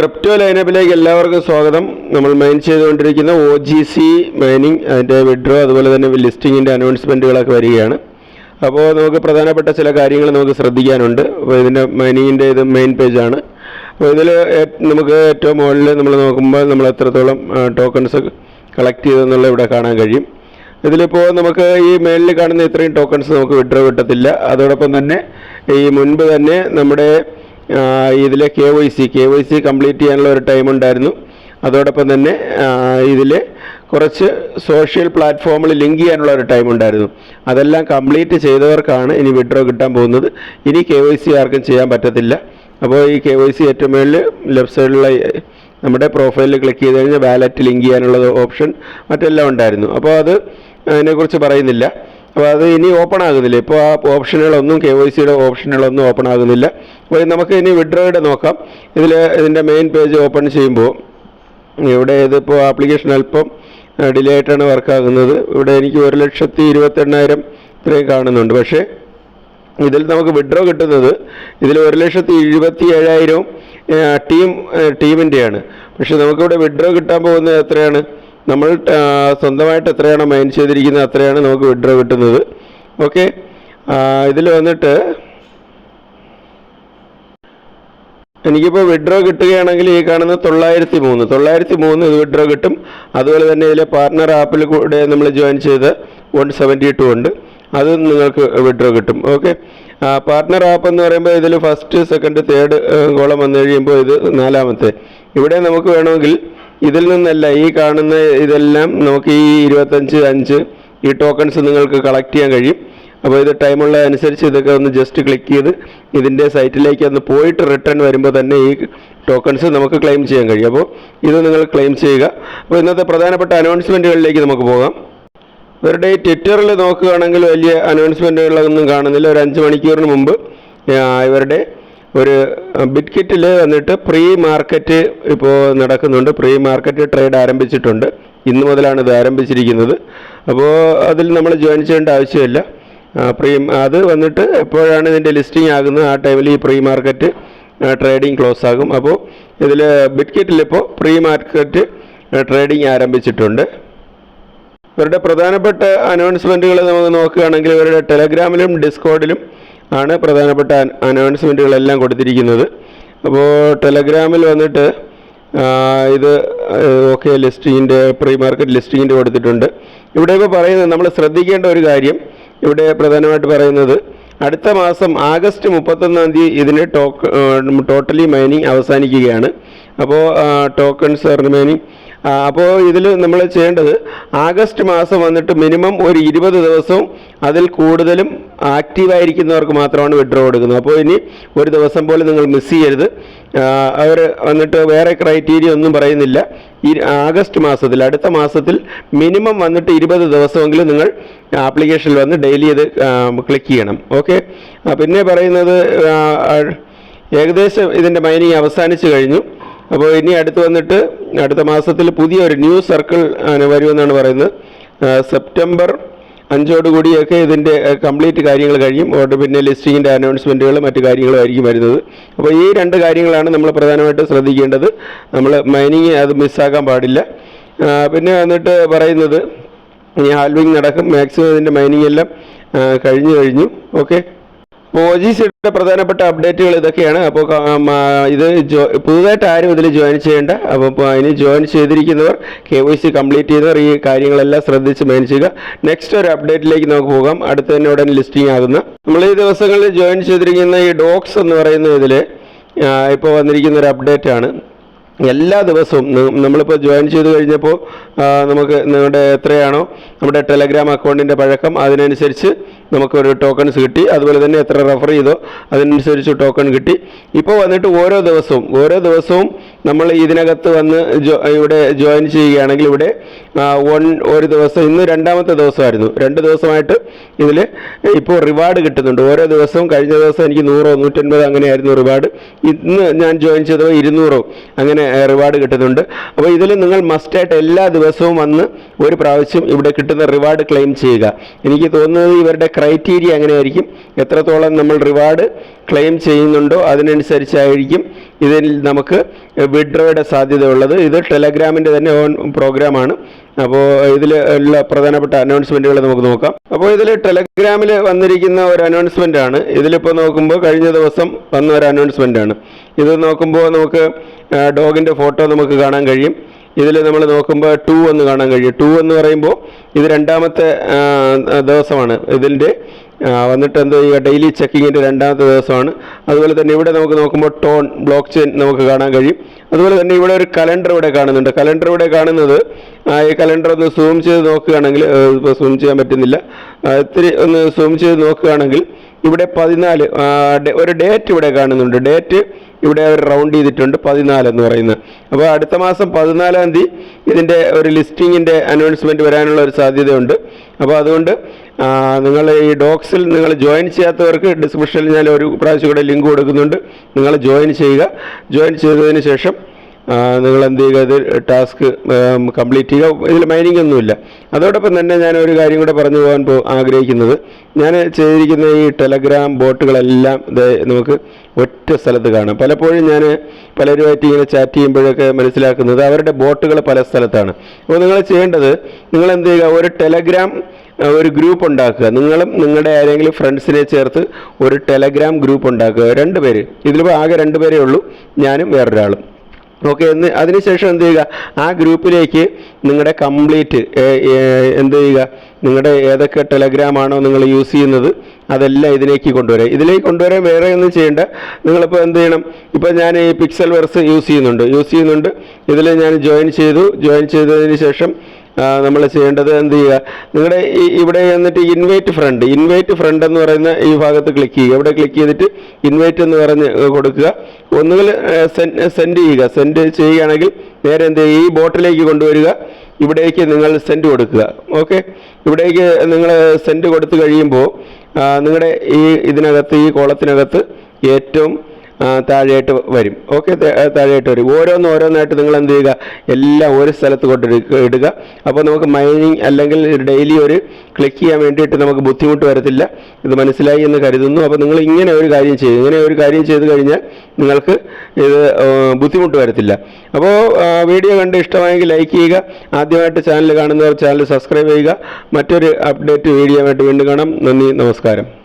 Crypto ലൈനപ്പിലേക്ക് എല്ലാവർക്കും സ്വാഗതം. നമ്മൾ മൈൻ ചെയ്തുകൊണ്ടിരിക്കുന്ന ഒ ജി സി മൈനിങ് അതിന്റെ വിഡ്രോ അതുപോലെ തന്നെ ലിസ്റ്റിങ്ങിന്റെ അനൗൺസ്മെന്റുകളൊക്കെ വരികയാണ്. അപ്പോൾ നമുക്ക് പ്രധാനപ്പെട്ട ചില കാര്യങ്ങൾ നമുക്ക് ശ്രദ്ധിക്കാനുണ്ട്. അപ്പോൾ ഇതിന്റെ മൈനിങ്ങിന്റെ ഇത് മെയിൻ പേജാണ് അപ്പോൾ ഇതിൽ നമുക്ക് ഏറ്റവും മുകളിൽ നമ്മൾ നോക്കുമ്പോൾ നമ്മൾ എത്രത്തോളം ടോക്കൺസ് കളക്ട് ചെയ്തെന്നുള്ള ഇവിടെ കാണാൻ കഴിയും. ഇതിലിപ്പോൾ നമുക്ക് ഈ മേളിൽ കാണുന്ന ഇത്രയും ടോക്കൺസ് നമുക്ക് വിഡ്രോ കിട്ടത്തില്ല. അതോടൊപ്പം തന്നെ ഈ മുൻപ് തന്നെ നമ്മുടെ ഇതിലെ K Y C K Y C complete ചെയ്യാനുള്ള ഒരു ടൈം ഉണ്ടായിരുന്നു. അതോടൊപ്പം തന്നെ ഇതിൽ കുറച്ച് സോഷ്യൽ പ്ലാറ്റ്ഫോമിൽ ലിങ്ക് ചെയ്യാനുള്ള ഒരു ടൈം ഉണ്ടായിരുന്നു. അതെല്ലാം കംപ്ലീറ്റ് ചെയ്തവർക്കാണ് ഇനി വിഡ്രോ കിട്ടാൻ പോകുന്നത്. ഇനി കെ വൈ സി ആർക്കും ചെയ്യാൻ പറ്റത്തില്ല. അപ്പോൾ ഈ കെ വൈ സി ഏറ്റവും മുകളിൽ ലെഫ്റ്റ് സൈഡിലുള്ള നമ്മുടെ പ്രൊഫൈലിൽ ക്ലിക്ക് ചെയ്ത് കഴിഞ്ഞാൽ വാലറ്റ് ലിങ്ക് ചെയ്യാനുള്ള ഓപ്ഷൻ മറ്റെല്ലാം ഉണ്ടായിരുന്നു. അപ്പോൾ അത് അതിനെക്കുറിച്ച് പറയുന്നില്ല. അപ്പോൾ അത് ഇനി ഓപ്പൺ ആകുന്നില്ല. ഇപ്പോൾ ആ ഓപ്ഷനുകളൊന്നും കെ വൈ സിയുടെ ഓപ്ഷനുകളൊന്നും ഓപ്പൺ ആകുന്നില്ല അപ്പോൾ നമുക്ക് ഇനി വിഡ്രോയുടെ നോക്കാം. ഇതിൽ ഇതിന്റെ മെയിൻ പേജ് ഓപ്പൺ ചെയ്യുമ്പോൾ ഇവിടെ ഇതിപ്പോൾ ആപ്ലിക്കേഷൻ അല്പം ഡിലേ ആയിട്ടാണ് വർക്കാകുന്നത് ഇവിടെ എനിക്ക് ഒരു ലക്ഷത്തി ഇരുപത്തെണ്ണായിരം ഇത്രയും കാണുന്നുണ്ട്. പക്ഷേ ഇതിൽ നമുക്ക് വിഡ്രോ കിട്ടുന്നത് ഇതിൽ ഒരു ലക്ഷത്തി എഴുപത്തി ഏഴായിരവും ടീം ടീമിന്റെയാണ് പക്ഷെ നമുക്കിവിടെ വിഡ്രോ കിട്ടാൻ പോകുന്നത് എത്രയാണ്? നമ്മൾ സ്വന്തമായിട്ട് എത്രയാണോ മൈൻ ചെയ്തിരിക്കുന്നത് അത്രയാണ് നമുക്ക് വിഡ്രോ കിട്ടുന്നത്. ഓക്കെ ഇതിൽ വന്നിട്ട് എനിക്കിപ്പോൾ വിഡ്രോ കിട്ടുകയാണെങ്കിൽ ഈ കാണുന്ന തൊള്ളായിരത്തി മൂന്ന് തൊള്ളായിരത്തി മൂന്ന് ഇത് വിഡ്രോ കിട്ടും. അതുപോലെ തന്നെ ഇതിലെ പാർട്ണർ ആപ്പിൽ കൂടെ നമ്മൾ ജോയിൻ ചെയ്ത് വൺ സെവന്റി ടു ഉണ്ട്. അത് നിങ്ങൾക്ക് വിഡ്രോ കിട്ടും. ഓക്കെ പാർട്ണർ ആപ്പ് എന്ന് പറയുമ്പോൾ ഇതിൽ ഫസ്റ്റ് സെക്കൻഡ് തേർഡ് കോളം വന്നു കഴിയുമ്പോൾ ഇത് നാലാമത്തെ. ഇവിടെ നമുക്ക് വേണമെങ്കിൽ ഇതിൽ നിന്നല്ല ഈ കാണുന്ന ഇതെല്ലാം നമുക്ക് ഈ ഇരുപത്തഞ്ച് അഞ്ച് ഈ ടോക്കൺസ് നിങ്ങൾക്ക് കളക്ട് ചെയ്യാൻ കഴിയും. അപ്പോൾ ഇത് ടൈമുള്ള അനുസരിച്ച് ഇതൊക്കെ ഒന്ന് ജസ്റ്റ് ക്ലിക്ക് ചെയ്ത് ഇതിന്റെ സൈറ്റിലേക്ക് ഒന്ന് പോയിട്ട് റിട്ടേൺ വരുമ്പോൾ തന്നെ ഈ ടോക്കൺസ് നമുക്ക് ക്ലെയിം ചെയ്യാൻ കഴിയും. അപ്പോൾ ഇത് നിങ്ങൾ ക്ലെയിം ചെയ്യുക. അപ്പോൾ ഇന്നത്തെ പ്രധാനപ്പെട്ട അനൗൺസ്മെന്റുകളിലേക്ക് നമുക്ക് പോകാം. ഇവരുടെ ഈ ട്വിറ്ററിൽ നോക്കുകയാണെങ്കിൽ വലിയ അനൗൺസ്മെന്റുകളൊന്നും കാണുന്നില്ല. ഒരു അഞ്ച് മണിക്കൂറിന് മുമ്പ് ഇവരുടെ ഒരു ബിറ്റ് കിറ്റിൽ വന്നിട്ട് പ്രീ മാർക്കറ്റ് ഇപ്പോൾ നടക്കുന്നുണ്ട്. പ്രീ മാർക്കറ്റ് ട്രേഡ് ആരംഭിച്ചിട്ടുണ്ട്. ഇന്ന് മുതലാണ് ഇത് ആരംഭിച്ചിരിക്കുന്നത്. അപ്പോൾ അതിൽ നമ്മൾ ജോയിൻ ചെയ്യേണ്ട ആവശ്യമില്ല. പ്രീ അത് വന്നിട്ട് എപ്പോഴാണ് ഇതിന്റെ ലിസ്റ്റിംഗ് ആകുന്നത്? ആ ടൈമിൽ ഈ പ്രീ മാർക്കറ്റ് ട്രേഡിംഗ് ക്ലോസ് ആകും. അപ്പോൾ ഇതിൽ ബിറ്റ് കിറ്റിൽ ഇപ്പോൾ പ്രീ മാർക്കറ്റ് ട്രേഡിംഗ് ആരംഭിച്ചിട്ടുണ്ട്. ഇവരുടെ പ്രധാനപ്പെട്ട അനൗൺസ്മെന്റുകൾ നമുക്ക് നോക്കുകയാണെങ്കിൽ ഇവരുടെ ടെലഗ്രാമിലും ഡിസ്കോഡിലും ആണ് പ്രധാനപ്പെട്ട അനൗൺസ്മെന്റുകളെല്ലാം കൊടുത്തിരിക്കുന്നത്. അപ്പോൾ ടെലഗ്രാമിൽ വന്നിട്ട് ഇത് ഓക്കെ ലിസ്റ്റിങ്ങിന്റെ പ്രീ മാർക്കറ്റ് ലിസ്റ്റിങ്ങിന്റെ കൊടുത്തിട്ടുണ്ട്. ഇവിടെ ഇപ്പോൾ പറയുന്നത് നമ്മൾ ശ്രദ്ധിക്കേണ്ട ഒരു കാര്യം ഇവിടെ പ്രധാനമായിട്ട് പറയുന്നത് അടുത്ത മാസം ആഗസ്റ്റ് മുപ്പത്തൊന്നാം തീയതി ഇതിന് ടോക്ക് ടോട്ടലി മൈനിങ് അവസാനിക്കുകയാണ്. അപ്പോൾ ടോക്കൺസ് റിമൈനിങ് അപ്പോൾ ഇതിൽ നമ്മൾ ചെയ്യേണ്ടത് ആഗസ്റ്റ് മാസം വന്നിട്ട് മിനിമം ഒരു ഇരുപത് ദിവസവും അതിൽ കൂടുതലും ആക്റ്റീവായിരിക്കുന്നവർക്ക് മാത്രമാണ് വിഡ്രോ കൊടുക്കുന്നത്. അപ്പോൾ ഇനി ഒരു ദിവസം പോലും നിങ്ങൾ മിസ് ചെയ്യരുത്. അവർ വന്നിട്ട് വേറെ ക്രൈറ്റീരിയ ഒന്നും പറയുന്നില്ല. ഈ ആഗസ്റ്റ് മാസത്തിൽ അടുത്ത മാസത്തിൽ മിനിമം വന്നിട്ട് ഇരുപത് ദിവസമെങ്കിലും നിങ്ങൾ ആപ്ലിക്കേഷനിൽ വന്ന് ഡെയിലി ഇത് ക്ലിക്ക് ചെയ്യണം. ഓക്കെ? പിന്നെ പറയുന്നത് ഏകദേശം ഇതിന്റെ മൈനിങ് അവസാനിച്ചു കഴിഞ്ഞു. അപ്പോൾ ഇനി അടുത്ത് വന്നിട്ട് അടുത്ത മാസത്തിൽ പുതിയൊരു ന്യൂ സർക്കിൾ വരുമെന്നാണ് പറയുന്നത്. സെപ്റ്റംബർ അഞ്ചോടുകൂടിയൊക്കെ ഇതിന്റെ കംപ്ലീറ്റ് കാര്യങ്ങൾ കഴിയും. അതുകൊണ്ട് പിന്നെ ലിസ്റ്റിങ്ങിന്റെ അനൗൺസ്മെന്റുകൾ മറ്റു കാര്യങ്ങളും ആയിരിക്കും വരുന്നത്. അപ്പോൾ ഈ രണ്ട് കാര്യങ്ങളാണ് നമ്മൾ പ്രധാനമായിട്ട് ശ്രദ്ധിക്കേണ്ടത്. നമ്മൾ മൈനിങ് അത് മിസ്സാക്കാൻ പാടില്ല. പിന്നെ വന്നിട്ട് പറയുന്നത് ഈ ഹാൽവിങ് നടക്കും. മാക്സിമം ഇതിന്റെ മൈനിങ് എല്ലാം കഴിഞ്ഞു കഴിഞ്ഞു. ഓക്കെ? ജി പ്രധാനപ്പെട്ട അപ്ഡേറ്റുകൾ ഇതൊക്കെയാണ്. അപ്പോൾ ഇത് പുതുതായിട്ട് ആരും ഇതിൽ ജോയിൻ ചെയ്യേണ്ട. അപ്പോൾ ഇനി ജോയിൻ ചെയ്തിരിക്കുന്നവർ കെ വൈ സി കംപ്ലീറ്റ് ചെയ്തവർ ഈ കാര്യങ്ങളെല്ലാം ശ്രദ്ധിച്ച് മെയിൻ ചെയ്യുക. നെക്സ്റ്റ് ഒരു അപ്ഡേറ്റിലേക്ക് നമുക്ക് പോകാം. അടുത്ത് തന്നെ ഉടൻ ലിസ്റ്റിംഗ് ആകുന്ന. നമ്മൾ ഈ ദിവസങ്ങളിൽ ജോയിൻ ചെയ്തിരിക്കുന്ന ഈ ഡോക്സ് എന്ന് പറയുന്ന ഇതിൽ ഇപ്പോൾ വന്നിരിക്കുന്ന ഒരു അപ്ഡേറ്റ് ആണ്. എല്ലാ ദിവസവും നമ്മളിപ്പോൾ ജോയിൻ ചെയ്ത് കഴിഞ്ഞപ്പോൾ നമുക്ക് നിങ്ങളുടെ എത്രയാണോ നമ്മുടെ ടെലഗ്രാം അക്കൗണ്ടിന്റെ പഴക്കം അതിനനുസരിച്ച് നമുക്കൊരു ടോക്കൺസ് കിട്ടി. അതുപോലെ തന്നെ എത്ര റെഫർ ചെയ്തോ അതിനനുസരിച്ച് ടോക്കൺ കിട്ടി. ഇപ്പോൾ വന്നിട്ട് ഓരോ ദിവസവും ഓരോ ദിവസവും നമ്മൾ ഇതിനകത്ത് വന്ന് ഇവിടെ ജോയിൻ ചെയ്യുകയാണെങ്കിൽ ഇവിടെ വൺ ഒരു ദിവസം ഇന്ന് രണ്ടാമത്തെ ദിവസമായിരുന്നു. രണ്ട് ദിവസമായിട്ട് ഇതിൽ ഇപ്പോൾ റിവാർഡ് കിട്ടുന്നുണ്ട്. ഓരോ ദിവസവും കഴിഞ്ഞ ദിവസം എനിക്ക് നൂറോ നൂറ്റൻപതോ അങ്ങനെയായിരുന്നു റിവാർഡ് ഇന്ന് ഞാൻ ജോയിൻ ചെയ്തപ്പോൾ ഇരുന്നൂറോ. അങ്ങനെ റിവാർഡ് കിട്ടുന്നുണ്ട്. അപ്പോൾ ഇതിൽ നിങ്ങൾ മസ്റ്റായിട്ട് എല്ലാ ദിവസവും വന്ന് ഒരു പ്രാവശ്യം ഇവിടെ കിട്ടുന്ന റിവാർഡ് ക്ലെയിം ചെയ്യുക. എനിക്ക് തോന്നുന്നത് ഇവരുടെ ക്രൈറ്റീരിയ അങ്ങനെയായിരിക്കും എത്രത്തോളം നമ്മൾ റിവാർഡ് ക്ലെയിം ചെയ്യുന്നുണ്ടോ അതിനനുസരിച്ചായിരിക്കും ഇതിൽ നമുക്ക് വിഡ്രോയുടെ സാധ്യത ഉള്ളത് ഇത് ടെലഗ്രാമിന്റെ തന്നെ ഓൺ പ്രോഗ്രാമാണ് അപ്പോൾ ഇതിൽ ഉള്ള പ്രധാനപ്പെട്ട അനൗൺസ്മെന്റുകൾ നമുക്ക് നോക്കാം. അപ്പോൾ ഇതിൽ ടെലഗ്രാമിൽ വന്നിരിക്കുന്ന ഒരു അനൗൺസ്മെന്റ് ആണ്. ഇതിലിപ്പോൾ നോക്കുമ്പോൾ കഴിഞ്ഞ ദിവസം വന്ന ഒരു അനൗൺസ്മെന്റ് ആണ്. ഇത് നോക്കുമ്പോൾ നമുക്ക് ഡോഗിന്റെ ഫോട്ടോ നമുക്ക് കാണാൻ കഴിയും. ഇതിൽ നമ്മൾ നോക്കുമ്പോൾ ടു എന്ന് കാണാൻ കഴിയും. ടു എന്ന് പറയുമ്പോൾ ഇത് രണ്ടാമത്തെ ദിവസമാണ്. ഇതിന്റെ വന്നിട്ട് എന്ത് ചെയ്യുക? ഡെയിലി ചെക്കിങ്ങിന്റെ രണ്ടാമത്തെ ദിവസമാണ്. അതുപോലെ തന്നെ ഇവിടെ നമുക്ക് നോക്കുമ്പോൾ ടോൺ ബ്ലോക്ക് ചെയിൻ നമുക്ക് കാണാൻ കഴിയും. അതുപോലെ തന്നെ ഇവിടെ ഒരു കലണ്ടർ ഇവിടെ കാണുന്നുണ്ട്. കലണ്ടർ ഇവിടെ കാണുന്നത് ഈ കലണ്ടർ ഒന്ന് സൂം ചെയ്ത് നോക്കുകയാണെങ്കിൽ ഇപ്പോൾ സൂം ചെയ്യാൻ പറ്റുന്നില്ല. ഇത്തിരി ഒന്ന് സൂം ചെയ്ത് നോക്കുകയാണെങ്കിൽ ഇവിടെ പതിനാല് ഒരു ഡേറ്റ് ഇവിടെ കാണുന്നുണ്ട്. ഡേറ്റ് ഇവിടെ അവർ റൗണ്ട് ചെയ്തിട്ടുണ്ട് പതിനാല് എന്ന് പറയുന്നത്. അപ്പോൾ അടുത്ത മാസം പതിനാലാം തീയതി ഇതിന്റെ ഒരു ലിസ്റ്റിങ്ങിന്റെ അനൗൺസ്മെന്റ് വരാനുള്ള ഒരു സാധ്യതയുണ്ട്. അപ്പോൾ അതുകൊണ്ട് നിങ്ങൾ ഈ ഡോക്സിൽ നിങ്ങൾ ജോയിൻ ചെയ്യാത്തവർക്ക് ഡിസ്ക്രിപ്ഷനിൽ ഞാൻ ഒരു പ്രാവശ്യം കൂടെ ലിങ്ക് കൊടുക്കുന്നുണ്ട്. നിങ്ങൾ ജോയിൻ ചെയ്യുക. ജോയിൻ ചെയ്തതിന് ശേഷം നിങ്ങൾ എന്ത് ചെയ്യുക? ഇത് ടാസ്ക് കംപ്ലീറ്റ് ചെയ്യുക. ഇതിൽ മൈനിങ് ഒന്നുമില്ല. അതോടൊപ്പം തന്നെ ഞാൻ ഒരു കാര്യം കൂടെ പറഞ്ഞു പോകാൻ ആഗ്രഹിക്കുന്നത്. ഞാൻ ചെയ്തിരിക്കുന്ന ഈ ടെലഗ്രാം ബോട്ടുകളെല്ലാം നമുക്ക് ഒറ്റ സ്ഥലത്ത് കാണാം. പലപ്പോഴും ഞാൻ പലരുമായിട്ട് ഇങ്ങനെ ചാറ്റ് ചെയ്യുമ്പോഴൊക്കെ മനസ്സിലാക്കുന്നത് അവരുടെ ബോട്ടുകൾ പല സ്ഥലത്താണ്. അപ്പോൾ നിങ്ങൾ ചെയ്യേണ്ടത് നിങ്ങൾ എന്ത് ചെയ്യുക? ഒരു ടെലഗ്രാം ഒരു ഗ്രൂപ്പ് ഉണ്ടാക്കുക. നിങ്ങളും നിങ്ങളുടെ ആരെങ്കിലും ഫ്രണ്ട്സിനെ ചേർത്ത് ഒരു ടെലഗ്രാം ഗ്രൂപ്പ് ഉണ്ടാക്കുക. രണ്ട് പേര്. ഇതിലിപ്പോൾ ആകെ രണ്ട് പേരേ ഉള്ളൂ. ഞാനും വേറൊരാളും. ഓക്കെ എന്ന് അതിനുശേഷം എന്ത് ചെയ്യുക? ആ ഗ്രൂപ്പിലേക്ക് നിങ്ങളുടെ കംപ്ലീറ്റ് എന്ത് ചെയ്യുക? നിങ്ങളുടെ ഏതൊക്കെ ടെലഗ്രാം ആണോ നിങ്ങൾ യൂസ് ചെയ്യുന്നത് അതെല്ലാം ഇതിലേക്ക് കൊണ്ടുവരാം. ഇതിലേക്ക് കൊണ്ടുവരാൻ വേറെ ഒന്നും ചെയ്യേണ്ട. നിങ്ങളിപ്പോൾ എന്ത് ചെയ്യണം? ഇപ്പോൾ ഞാൻ ഈ പിക്സൽ വെർസ് യൂസ് ചെയ്യുന്നുണ്ട്. യൂസ് ചെയ്യുന്നുണ്ട്. ഇതിൽ ഞാൻ ജോയിൻ ചെയ്തു. ജോയിൻ ചെയ്തതിന് ശേഷം നമ്മൾ ചെയ്യേണ്ടത് എന്ത് ചെയ്യുക? നിങ്ങളുടെ ഈ ഇവിടെ എന്നിട്ട് ഇൻവൈറ്റ് ഫ്രണ്ട് ഇൻവൈറ്റ് ഫ്രണ്ട് എന്ന് പറയുന്ന ഈ ഭാഗത്ത് ക്ലിക്ക് ചെയ്യുക. ഇവിടെ ക്ലിക്ക് ചെയ്തിട്ട് ഇൻവൈറ്റ് എന്ന് പറഞ്ഞ് കൊടുക്കുക. ഒന്നുകിൽ സെൻഡ് ചെയ്യുക. സെൻഡ് ചെയ്യുകയാണെങ്കിൽ നേരെ എന്ത് ചെയ്യുക? ഈ ബോട്ടിലേക്ക് കൊണ്ടുവരിക. ഇവിടേക്ക് നിങ്ങൾ സെൻഡ് കൊടുക്കുക. ഓക്കെ ഇവിടേക്ക് നിങ്ങൾ സെൻഡ് കൊടുത്തു കഴിയുമ്പോൾ നിങ്ങളുടെ ഈ ഇതിനകത്ത് ഈ കോളത്തിനകത്ത് ഏറ്റവും താഴെയായിട്ട് വരും. ഓക്കെ താഴെയായിട്ട് വരും. ഓരോന്ന് ഓരോന്നായിട്ട് നിങ്ങൾ എന്ത് ചെയ്യുക? എല്ലാം ഒരു സ്ഥലത്ത് കൊണ്ട് ഇടുക. അപ്പോൾ നമുക്ക് മൈനിങ് അല്ലെങ്കിൽ ഡെയിലി ഒരു ക്ലിക്ക് ചെയ്യാൻ വേണ്ടിയിട്ട് നമുക്ക് ബുദ്ധിമുട്ട് വരത്തില്ല. ഇത് മനസ്സിലായി എന്ന് കരുതുന്നു. അപ്പോൾ നിങ്ങൾ ഇങ്ങനെ ഒരു കാര്യം ചെയ്യും ഇങ്ങനെ ഒരു കാര്യം ചെയ്ത് കഴിഞ്ഞാൽ നിങ്ങൾക്ക് ഇത് ബുദ്ധിമുട്ട് വരത്തില്ല. അപ്പോൾ വീഡിയോ കണ്ട് ഇഷ്ടമായെങ്കിൽ ലൈക്ക് ചെയ്യുക. ആദ്യമായിട്ട് ചാനൽ കാണുന്നവർ ചാനൽ സബ്സ്ക്രൈബ് ചെയ്യുക. മറ്റൊരു അപ്ഡേറ്റ് വീഡിയോ ആയിട്ട് വീണ്ടും കാണാം. നന്ദി നമസ്കാരം.